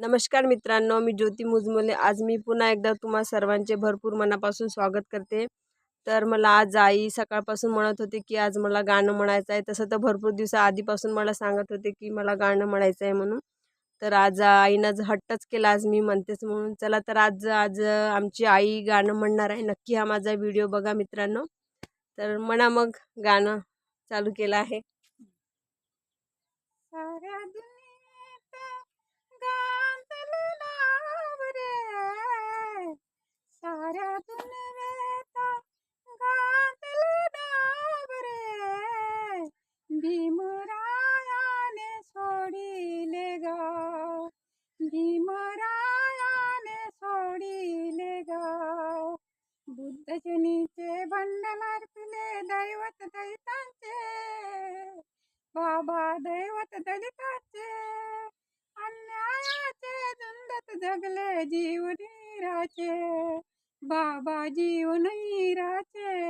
नमस्कार मित्रांनो मी ज्योती मुजमोले. आज मी पुन्हा एकदा तुम्हा सर्वांचे भरपूर मनापासून स्वागत करते. तर मला आज आई सकाळपासून म्हणत होते की आज मला गाणं म्हणायचं आहे. तसं तर भरपूर दिवसा आधीपासून मला सांगत होते की मला गाणं म्हणायचं आहे म्हणून. तर आज आईनं हट्टच केला आज मी म्हणतेच म्हणून. चला तर आज आज आमची आई गाणं म्हणणार आहे. नक्की हा माझा व्हिडिओ बघा मित्रांनो. तर म्हणा मग गाणं चालू केलं आहे. बुद्धजनीचे भंडल अर्पिले दैवत दैतांचे बाबा दैवत दलिताचे. अन्यायाचे झुंजत जगले जीव निराचे बाबा जीव नाही राचे।